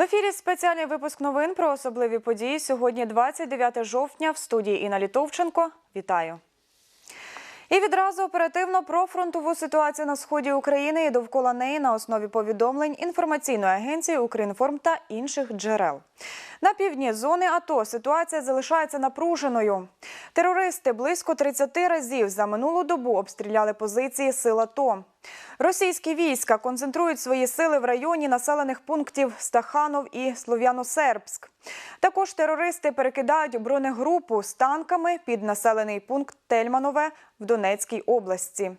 В ефірі спеціальний випуск новин про особливі події. Сьогодні 29 жовтня в студії Інна Літовченко. Вітаю. І відразу оперативно про фронтову ситуацію на сході України і довкола неї на основі повідомлень інформаційної агенції Укрінформ та інших джерел. На півдні зони АТО ситуація залишається напруженою. Терористи близько 30 разів за минулу добу обстріляли позиції сил АТО. Російські війська концентрують свої сили в районі населених пунктів Стаханов і Слов'яно-Сербськ. Також терористи перекидають бронегрупу з танками під населений пункт Тельманове в Донецькій області.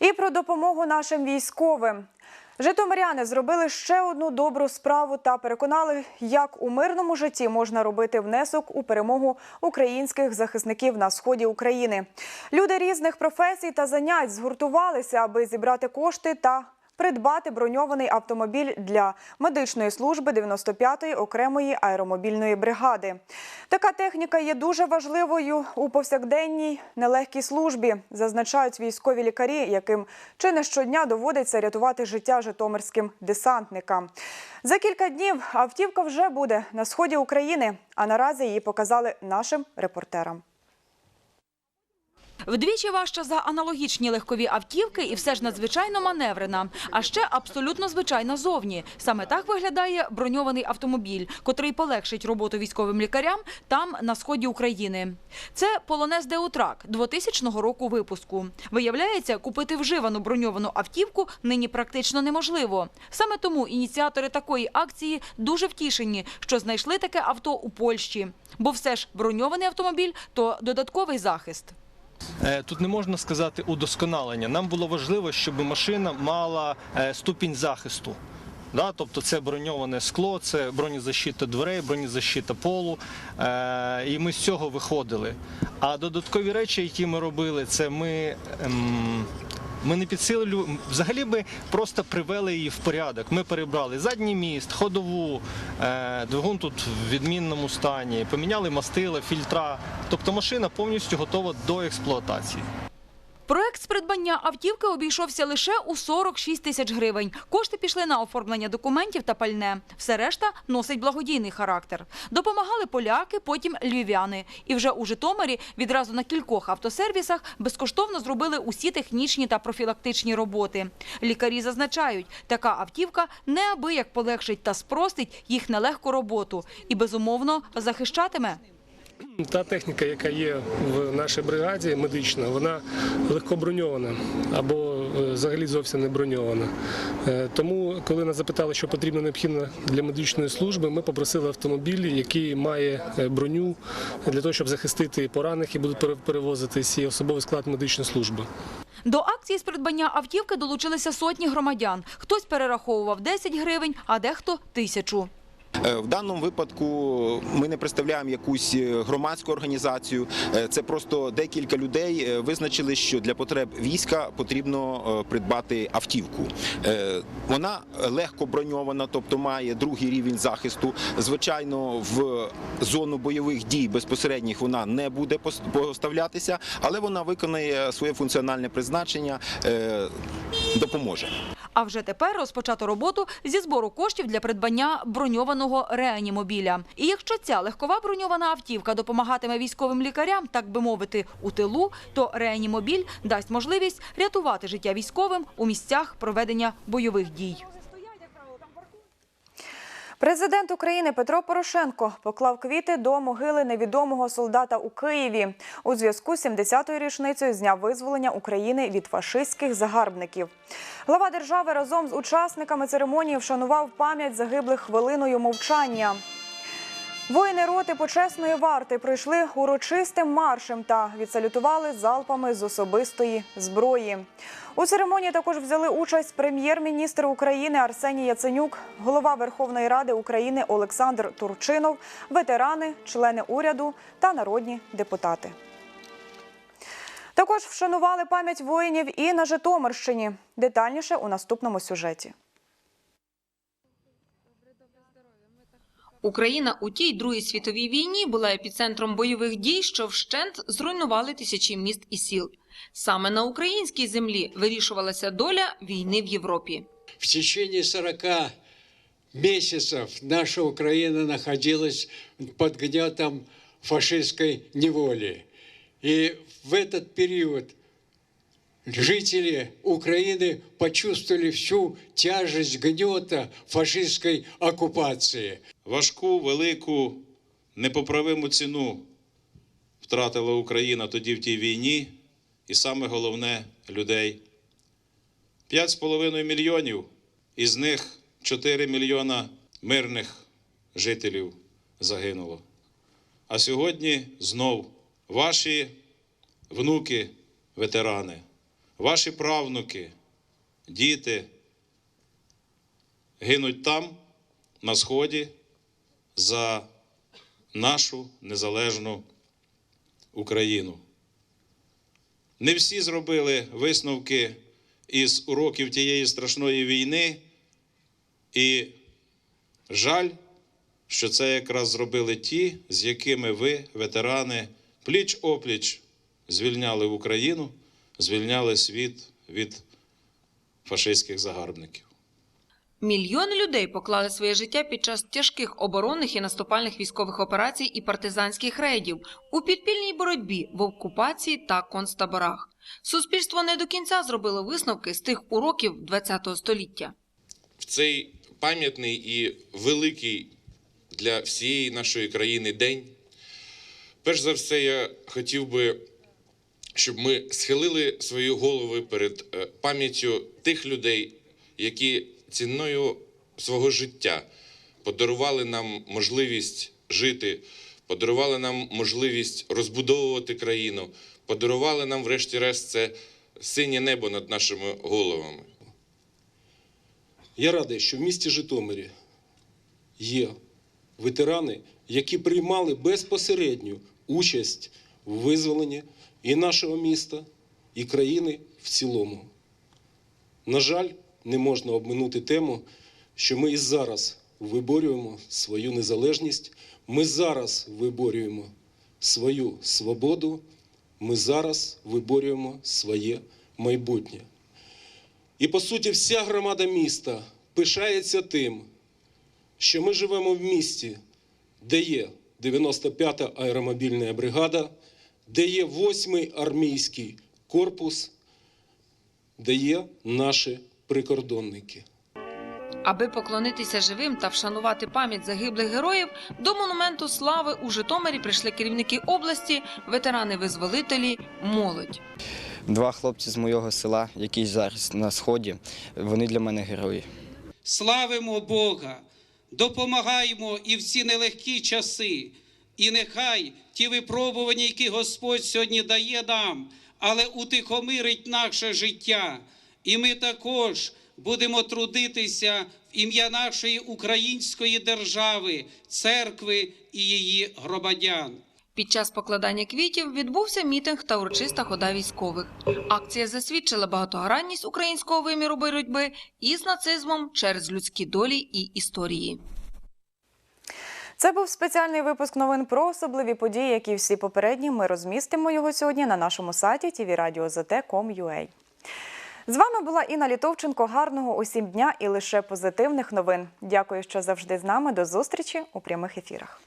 І про допомогу нашим військовим. Житомиряни зробили ще одну добру справу та переконали, як у мирному житті можна робити внесок у перемогу українських захисників на сході України. Люди різних професій та занять згуртувалися, аби зібрати кошти та придбати броньований автомобіль для медичної служби 95-ї окремої аеромобільної бригади. Така техніка є дуже важливою у повсякденній нелегкій службі, зазначають військові лікарі, яким чи не щодня доводиться рятувати життя житомирським десантникам. За кілька днів автівка вже буде на сході України, а наразі її показали нашим репортерам. Вдвічі важча за аналогічні легкові автівки і все ж надзвичайно маневрена. А ще абсолютно звичайна зовні. Саме так виглядає броньований автомобіль, котрий полегшить роботу військовим лікарям там, на сході України. Це полонез Деутрак 2000 року випуску. Виявляється, купити вживану броньовану автівку нині практично неможливо. Саме тому ініціатори такої акції дуже втішені, що знайшли таке авто у Польщі. Бо все ж броньований автомобіль то додатковий захист. Е, Тут не можна сказати удосконалення. Нам було важливо, щоб машина мала е, ступінь захисту. Тобто це броньоване скло, це бронезащита дверей, бронезащита полу. Е, і ми з цього виходили. А додаткові речі, які ми робили, це ми. Ем, ми не підсилили, взагалі би просто привели її в порядок. Ми перебрали задній міст, ходову, е, двигун тут в відмінному стані, поміняли мастила, фільтра. Тобто машина повністю готова до експлуатації. Проект з придбання автівки обійшовся лише у 46 тисяч гривень. Кошти пішли на оформлення документів та пальне. Все решта носить благодійний характер. Допомагали поляки, потім львів'яни. І вже у Житомирі відразу на кількох автосервісах безкоштовно зробили усі технічні та профілактичні роботи. Лікарі зазначають, така автівка неабияк полегшить та спростить їх нелегку роботу і безумовно захищатиме. Та техніка, яка є в нашій бригаді медична, вона легко броньована або е, взагалі зовсім не броньована. Е, Тому, коли нас запитали, що потрібно необхідно для медичної служби, ми попросили автомобіль, який має е, броню для того, щоб захистити поранених і будуть перевозитись і особовий склад медичної служби. До акції з придбання автівки долучилися сотні громадян. Хтось перераховував 10 гривень, а дехто – тисячу. Е, В даному випадку ми не представляємо якусь е, громадську організацію. Е, Це просто декілька людей визначили, що для потреб війська потрібно придбати автівку. Вона легко броньована, тобто має другий рівень захисту. Звичайно, в зону бойових дій безпосередніх вона не буде пос- поставлятися, але вона виконає своє функціональне призначення, допоможе. А вже тепер розпочато роботу зі збору коштів для придбання броньованого реанімобіля. І якщо ця легкова броньована автівка допомагатиме військовим лікарям, так би мовити, у тилу, то реанімобіль дасть можливість рятувати життя військовим у місцях проведення бойових дій. Президент України Петро Порошенко поклав квіти до могили невідомого солдата у Києві у зв'язку з 70-ю річницею з дня визволення України від фашистських загарбників. Глава держави разом з учасниками церемонії вшанував пам'ять загиблих хвилиною мовчання. Воїни роти почесної варти пройшли урочистим маршем та відсалютували залпами з особистої зброї. У церемонії також взяли участь прем'єр-міністр України Арсеній Яценюк, голова Верховної Ради України Олександр Турчинов, ветерани, члени уряду та народні депутати. Також вшанували пам'ять воїнів і на Житомирщині. Детальніше у наступному сюжеті. Україна у тій Другій світовій війні була епіцентром бойових дій, що вщент зруйнували тисячі міст і сіл. Саме на українській землі вирішувалася доля війни в Європі. В течение 40 месяцев наша Украина находилась под гнетом фашистской неволи. И в этот период жители Украины почувствовали всю тяжесть гнета фашистской оккупации. Важку, велику, непоправиму ціну втратила Україна тоді в тій війні, і саме головне людей. 5,5 мільйонів, із них 4 мільйона мирних жителів загинуло. А сьогодні знов ваші внуки, ветерани, ваші правнуки, діти гинуть там, на Сході, за нашу незалежну Україну. Не всі зробили висновки із уроків тієї страшної війни, і жаль, що це якраз зробили ті, з якими ви, ветерани, пліч опліч звільняли Україну, звільняли світ від фашистських загарбників. Мільйони людей поклали своє життя під час тяжких оборонних і наступальних військових операцій і партизанських рейдів у підпільній боротьбі в окупації та концтаборах. Суспільство не до кінця зробило висновки з тих уроків ХХ століття. в цей пам'ятний і великий для всієї нашої країни день. Перш за все, я хотів би, щоб ми схилили свої голови перед е, пам'яттю тих людей, які ціною свого життя подарували нам можливість жити, подарували нам можливість розбудовувати країну, подарували нам, врешті-решт, це синє небо над нашими головами. Я радий, що в місті Житомирі є ветерани, які приймали безпосередню участь в визволенні і нашого міста, і країни в цілому. На жаль, не можна обминути тему, що ми і зараз виборюємо свою незалежність, ми зараз виборюємо свою свободу, ми зараз виборюємо своє майбутнє. І по суті, вся громада міста пишається тим, що ми живемо в місті, де є 95-та аеромобільна бригада, де є 8-й армійський корпус, де є наші прикордонники. Аби поклонитися живим та вшанувати пам'ять загиблих героїв, до монументу слави у Житомирі прийшли керівники області, ветерани-визволителі, молодь. Два хлопці з моєго села, які зараз на сході, вони для мене герої. Славимо Бога, допомагаємо і в ці нелегкі часи. І нехай ті випробування, які Господь сьогодні дає нам, але утихомирить наше життя. І ми також будемо трудитися в ім'я нашої української держави, церкви і її громадян. Під час покладання квітів відбувся мітинг та урочиста хода військових. Акція засвідчила багатогранність українського виміру боротьби із нацизмом через людські долі і історії. Це був спеціальний випуск новин про особливі події, які всі попередні. Ми розмістимо його сьогодні на нашому сайті tvradio.zt.com.ua. З вами була Інна Літовченко. Гарного усім дня і лише позитивних новин. Дякую, що завжди з нами. До зустрічі у прямих ефірах.